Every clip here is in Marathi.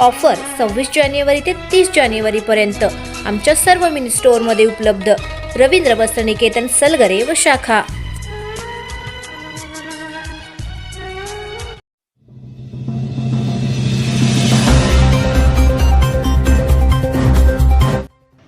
ऑफर सव्वीस जानेवारी ते तीस जानेवारीपर्यंत आमच्या सर्व मिनी स्टोअरमध्ये उपलब्ध. रवींद्र वस्त्रनिकेतन सलगरे व शाखा.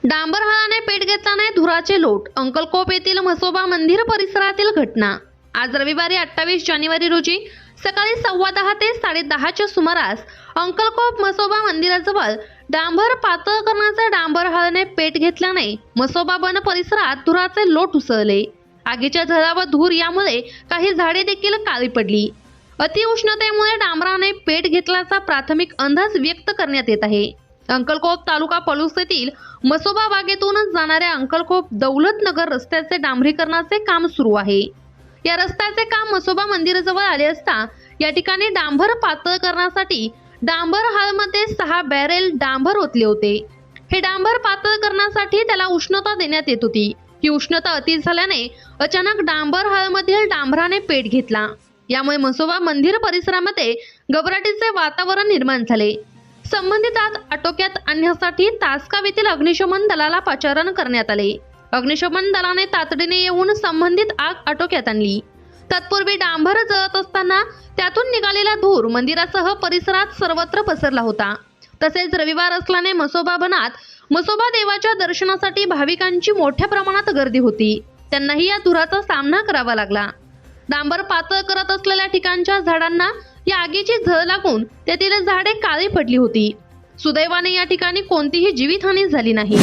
डांबरहाळाने पेट घेतल्याने धुराचे लोट. अंकलकोप येथील म्हसोबा मंदिर परिसरातील घटना. आज रविवारी अठ्ठावीस जानेवारी रोजी सकाळी सव्वा दहा ते साडे दहाच्या सुमारास अंकलकोप मसोबा मंदिराजवळ डांबर पातळ करण्याचा डांबरहाळाने पेट घेतल्याने मसोबा बन परिसरात धुराचे लोट उसळले. आगीच्या झरा व धूर यामुळे काही झाडे देखील काळी पडली. अतिउष्णतेमुळे डांबराने पेट घेतल्याचा प्राथमिक अंदाज व्यक्त करण्यात येत आहे. अंकलकोप तालुका पलूस येथील मसोबा बागेतून जाणाऱ्या अंकलकोप दौलत नगर रस्त्याचे डांबरीकरणाचे काम सुरू आहे. या रस्त्याचे काम मसोबा मंदिराजवळ आले असता या ठिकाणी डांबर पातळ करण्यासाठी डांबर हळमध्ये सहा बॅरेल डांबर ओतले होते. हे डांबर पातळ करण्यासाठी त्याला उष्णता देण्यात येत होती. ही उष्णता अति झाल्याने अचानक डांबर हालमधील डांबराने पेट घेतला. यामुळे मसोबा मंदिर परिसरामध्ये घबराटीचे वातावरण निर्माण झाले. संबंधित आज आटोक्यात आणण्यासाठी तासगाव येथील अग्निशमन दलाला पाचारण करण्यात आले. अग्निशमन दलाने तातडीने येऊन संबंधित आग आटोक्यात आणली. तत्पूर्वी डांबर जळत असताना त्यातून निघालेला धूर मंदिरासह परिसरात सर्वत्र पसरला होता. तसेच रविवार असल्याने मसोबा बनात मसोबा देवाच्या दर्शनासाठी भाविकांची मोठ्या प्रमाणात गर्दी होती. त्यांनाही या धुराचा सामना करावा लागला. डांबर पातळ करत असलेल्या ठिकाणच्या झाडांना या आगीची झळ लागून तेथील झाडे काळी पडली होती. सुदैवाने या ठिकाणी कोणतीही जीवितहानी झाली नाही.